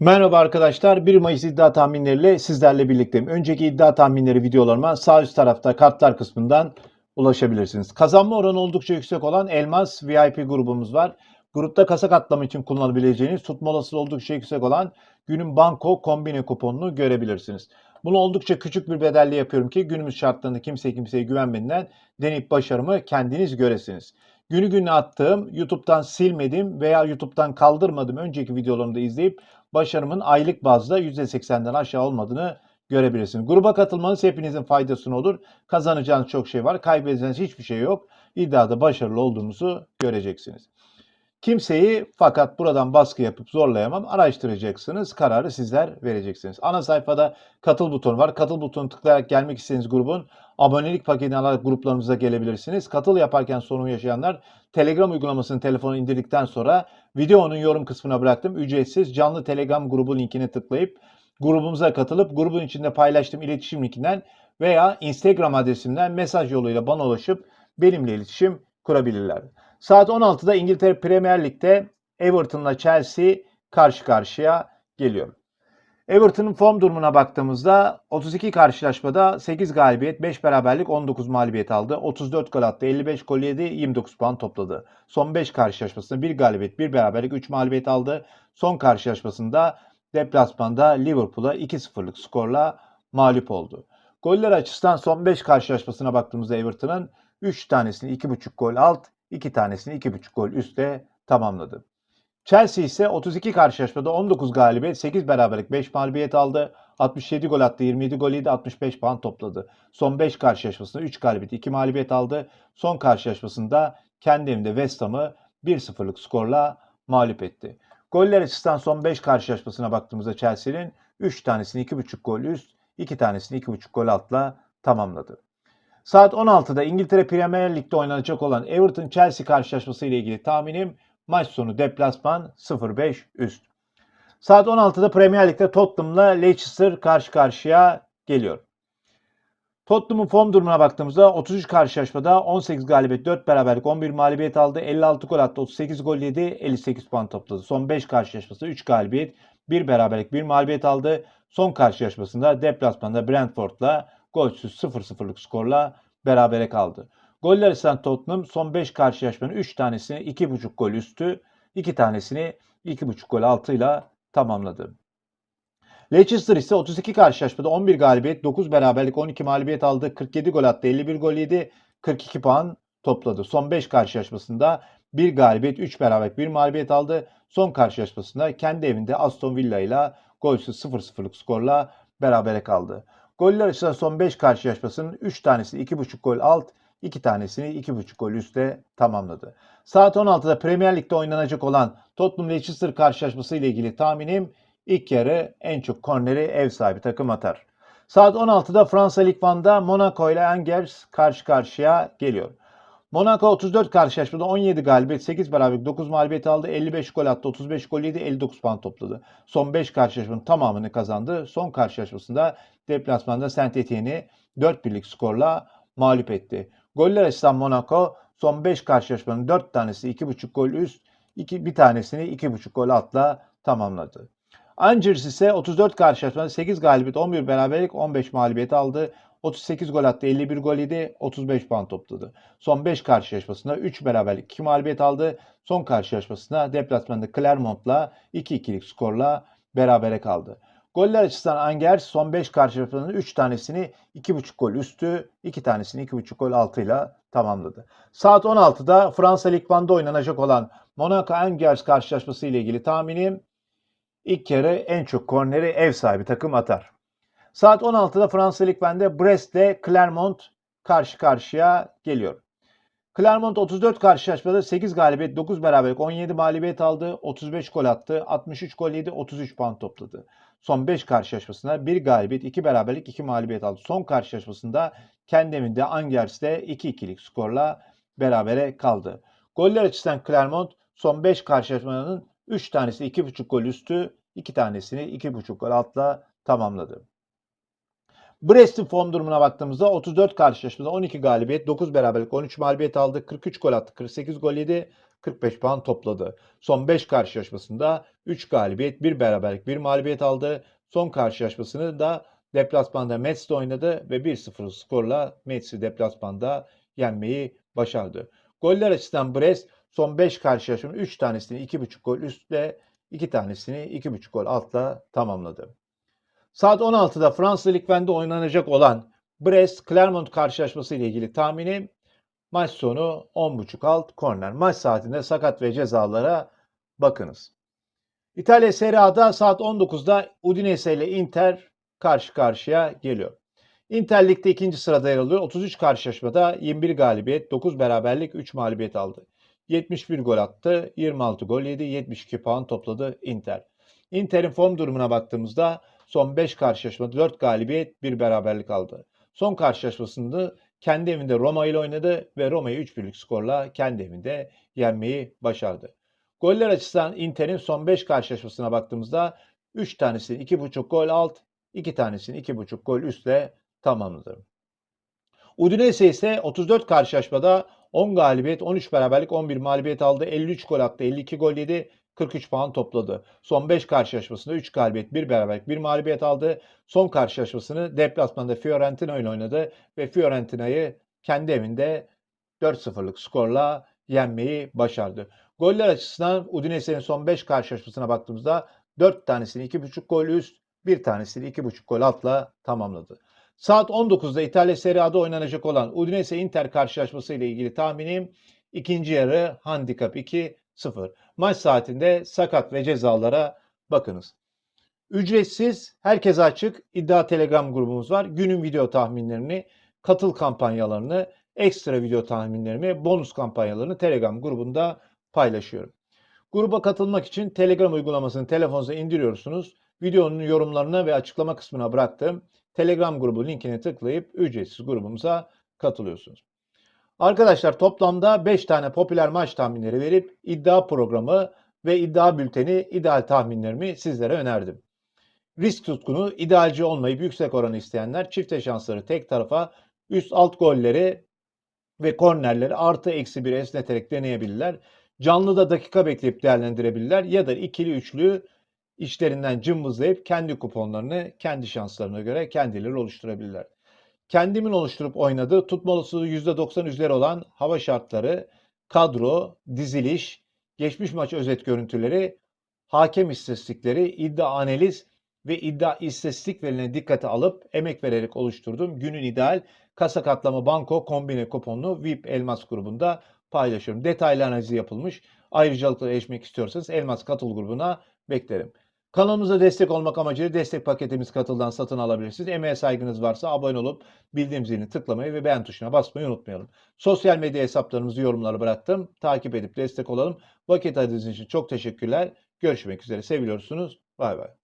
Merhaba arkadaşlar. 1 Mayıs iddia tahminleriyle sizlerle birlikteyim. Önceki iddia tahminleri videolarıma sağ üst tarafta kartlar kısmından ulaşabilirsiniz. Kazanma oranı oldukça yüksek olan Elmas VIP grubumuz var. Grupta kasa katlama için kullanabileceğiniz tutma olasılığı oldukça yüksek olan günün banko kombine kuponunu görebilirsiniz. Bunu oldukça küçük bir bedelle yapıyorum ki günümüz şartlarında kimse kimseye güvenmeden deneyip başarımı kendiniz göresiniz. Günü gününe attığım, YouTube'dan silmedim veya YouTube'dan kaldırmadım önceki videolarımı da izleyip başarımın aylık bazda %80'den aşağı olmadığını görebilirsiniz. Gruba katılmanız hepinizin faydasına olur. Kazanacağınız çok şey var. Kaybedeceğiniz hiçbir şey yok. İddiada başarılı olduğumuzu göreceksiniz. Kimseyi fakat buradan baskı yapıp zorlayamam. Araştıracaksınız. Kararı sizler vereceksiniz. Ana sayfada katıl butonu var. Katıl butonu tıklayarak gelmek istediğiniz grubun abonelik paketini alarak gruplarımıza gelebilirsiniz. Katıl yaparken sorun yaşayanlar Telegram uygulamasını telefona indirdikten sonra videonun yorum kısmına bıraktım. Ücretsiz canlı Telegram grubu linkine tıklayıp grubumuza katılıp grubun içinde paylaştığım iletişim linkinden veya Instagram adresimden mesaj yoluyla bana ulaşıp benimle iletişim kurabilirler. Saat 16'da İngiltere Premier Lig'de Everton'la Chelsea karşı karşıya geliyor. Everton'un form durumuna baktığımızda 32 karşılaşmada 8 galibiyet, 5 beraberlik, 19 mağlubiyet aldı. 34 gol attı, 55 gol yedi, 29 puan topladı. Son 5 karşılaşmasında 1 galibiyet, 1 beraberlik, 3 mağlubiyet aldı. Son karşılaşmasında deplasmanda Liverpool'a 2-0'lık skorla mağlup oldu. Goller açısından son 5 karşılaşmasına baktığımızda Everton'ın 3 tanesini 2.5 gol alt, 2 tanesini 2.5 gol üstte tamamladı. Chelsea ise 32 karşılaşmada 19 galibiyet, 8 beraberlik, 5 mağlubiyet aldı. 67 gol attı, 27 gol yedi, 65 puan topladı. Son 5 karşılaşmasında 3 galibiyet, 2 mağlubiyet aldı. Son karşılaşmasında kendi evinde West Ham'ı 1-0'lık skorla mağlup etti. Goller açısından son 5 karşılaşmasına baktığımızda Chelsea'nin 3 tanesini 2.5 gol üst, 2 tanesini 2.5 gol altla tamamladı. Saat 16'da İngiltere Premier Lig'de oynanacak olan Everton-Chelsea karşılaşması ile ilgili tahminim maç sonu deplasman 0-5 üst. Saat 16'da Premier Lig'de Tottenham'la Leicester karşı karşıya geliyor. Tottenham'ın form durumuna baktığımızda 33 karşılaşmada 18 galibiyet, 4 beraberlik, 11 mağlubiyet aldı. 56 gol attı, 38 gol yedi, 58 puan topladı. Son 5 karşılaşmasında 3 galibiyet, 1 beraberlik, 1 mağlubiyet aldı. Son karşılaşmasında deplasmanda Brentford'la golsüz 0-0'lık skorla berabere kaldı. Goller ise Tottenham son 5 karşılaşmanın 3 tanesini 2.5 gol üstü, 2 tanesini 2.5 gol altıyla tamamladı. Leicester ise 32 karşılaşmada 11 galibiyet, 9 beraberlik, 12 mağlubiyet aldı. 47 gol attı, 51 gol yedi, 42 puan topladı. Son 5 karşılaşmasında 1 galibiyet, 3 beraberlik, 1 mağlubiyet aldı. Son karşılaşmasında kendi evinde Aston Villa ile golsüz 0-0'lık skorla berabere kaldı. Goller açısından son 5 karşılaşmasının 3 tanesini 2.5 gol alt, 2 tanesini 2.5 gol üstte tamamladı. Saat 16'da Premier Lig'de oynanacak olan Tottenham Leicester karşılaşması ile ilgili tahminim ilk yarı en çok korneri ev sahibi takım atar. Saat 16'da Fransa Lig 1'da Monaco ile Angers karşı karşıya geliyor. Monaco 34 karşılaşmada 17 galibiyet, 8 beraberlik, 9 mağlubiyet aldı. 55 gol attı, 35 gol yedi, 59 puan topladı. Son 5 karşılaşmanın tamamını kazandı. Son karşılaşmasında deplasmanda Saint Etienne'i 4 birlik skorla mağlup etti. Goller açısından Monaco son 5 karşılaşmanın 4 tanesi 2.5 gol üst, 2, bir tanesini 2.5 gol altla tamamladı. Angers ise 34 karşılaşmada 8 galibiyet, 11 beraberlik, 15 mağlubiyet aldı. 38 gol attı, 51 gol yedi, 35 puan topladı. Son 5 karşılaşmasında 3 beraberlik, 2 mağlubiyet aldı. Son karşılaşmasında deplasmanda Clermont'la 2-2'lik skorla berabere kaldı. Goller açısından Angers son 5 karşılaşmanın 3 tanesini 2.5 gol üstü, 2 tanesini 2.5 gol altıyla tamamladı. Saat 16'da Fransa Lig 1'da oynanacak olan Monaco Angers karşılaşması ile ilgili tahminim ilk kere en çok korneri ev sahibi takım atar. Saat 16'da Fransa Lig 1'de Brest ile Clermont karşı karşıya geliyor. Clermont 34 karşılaşmada 8 galibiyet, 9 beraberlik, 17 mağlubiyet aldı, 35 gol attı, 63 gol yedi, 33 puan topladı. Son 5 karşılaşmasında 1 galibiyet, 2 beraberlik, 2 mağlubiyet aldı. Son karşılaşmasında kendi evinde Angers'te 2-2'lik skorla berabere kaldı. Goller açısından Clermont son 5 karşılaşmanın 3 tanesi 2.5 gol üstü, 2 tanesini 2.5 gol altla tamamladı. Brest'in form durumuna baktığımızda 34 karşılaşmada 12 galibiyet, 9 beraberlik, 13 mağlubiyet aldı, 43 gol attı, 48 gol yedi, 45 puan topladı. Son 5 karşılaşmasında 3 galibiyet, 1 beraberlik, 1 mağlubiyet aldı. Son karşılaşmasını da deplasmanda Mets'te oynadı ve 1-0 skorla Mets'i deplasmanda yenmeyi başardı. Goller açısından Brest son 5 karşılaşmanın 3 tanesini 2.5 gol üstle, 2 tanesini 2.5 gol altla tamamladı. Saat 16'da Fransa Lig 1'de oynanacak olan Brest-Clermont karşılaşması ile ilgili tahminim maç sonu 10.5 alt korner. Maç saatinde sakat ve cezalara bakınız. İtalya Serie A'da saat 19'da Udinese ile Inter karşı karşıya geliyor. Inter Lig'de ikinci sırada yer alıyor. 33 karşılaşmada 21 galibiyet, 9 beraberlik, 3 mağlubiyet aldı. 71 gol attı, 26 gol yedi, 72 puan topladı Inter. Inter'in form durumuna baktığımızda son 5 karşılaşmada 4 galibiyet, 1 beraberlik aldı. Son karşılaşmasında kendi evinde Roma ile oynadı ve Roma'yı 3-1'lik skorla kendi evinde yenmeyi başardı. Goller açısından Inter'in son 5 karşılaşmasına baktığımızda 3 tanesini 2.5 gol alt, 2 tanesini 2.5 gol üstle tamamladı. Udinese ise 34 karşılaşmada 10 galibiyet, 13 beraberlik, 11 mağlubiyet aldı. 53 gol attı, 52 gol yedi, 43 puan topladı. Son 5 karşılaşmasında 3 galibiyet, 1 beraberlik, 1 mağlubiyet aldı. Son karşılaşmasını deplasmanda Fiorentina ile oynadı ve Fiorentina'yı kendi evinde 4-0'lık skorla yenmeyi başardı. Goller açısından Udinese'nin son 5 karşılaşmasına baktığımızda 4 tanesini 2.5 gol üst, 1 tanesini 2.5 gol altla tamamladı. Saat 19'da İtalya Serie A'da oynanacak olan Udinese Inter karşılaşması ile ilgili tahminim ikinci yarı handikap 2-0. Maç saatinde sakat ve cezalara bakınız. Ücretsiz, herkese açık iddia telegram grubumuz var. Günün video tahminlerini, katıl kampanyalarını, ekstra video tahminlerimi, bonus kampanyalarını telegram grubunda paylaşıyorum. Gruba katılmak için telegram uygulamasını telefonunuza indiriyorsunuz. Videonun yorumlarına ve açıklama kısmına bıraktığım Telegram grubu linkine tıklayıp ücretsiz grubumuza katılıyorsunuz. Arkadaşlar toplamda 5 tane popüler maç tahminleri verip iddia programı ve iddia bülteni ideal tahminlerimi sizlere önerdim. Risk tutkunu, idealci olmayıp yüksek oranı isteyenler çifte şansları tek tarafa üst alt golleri ve kornerleri artı eksi bir esneterek deneyebilirler. Canlıda dakika bekleyip değerlendirebilirler ya da ikili üçlü işlerinden cımbızlayıp kendi kuponlarını kendi şanslarına göre kendileri oluşturabilirler. Kendimin oluşturup oynadığı tutma olasılığı %90 üzeri olan hava şartları, kadro, diziliş, geçmiş maç özet görüntüleri, hakem istatistikleri, iddia analiz ve iddia istatistik verilerine dikkate alıp emek vererek oluşturduğum günün ideal kasa katlama banko kombine kuponlu VIP Elmas grubunda paylaşıyorum. Detaylı analizi yapılmış. Ayrıcalıkla erişmek istiyorsanız Elmas katıl grubuna beklerim. Kanalımıza destek olmak amacıyla destek paketimiz katıldan satın alabilirsiniz. Emeğe saygınız varsa abone olup bildirim zilini tıklamayı ve beğen tuşuna basmayı unutmayalım. Sosyal medya hesaplarımızı yorumlara bıraktım. Takip edip destek olalım. Vakit ayırdığınız için çok teşekkürler. Görüşmek üzere. Seviyorsunuz. Bay bay.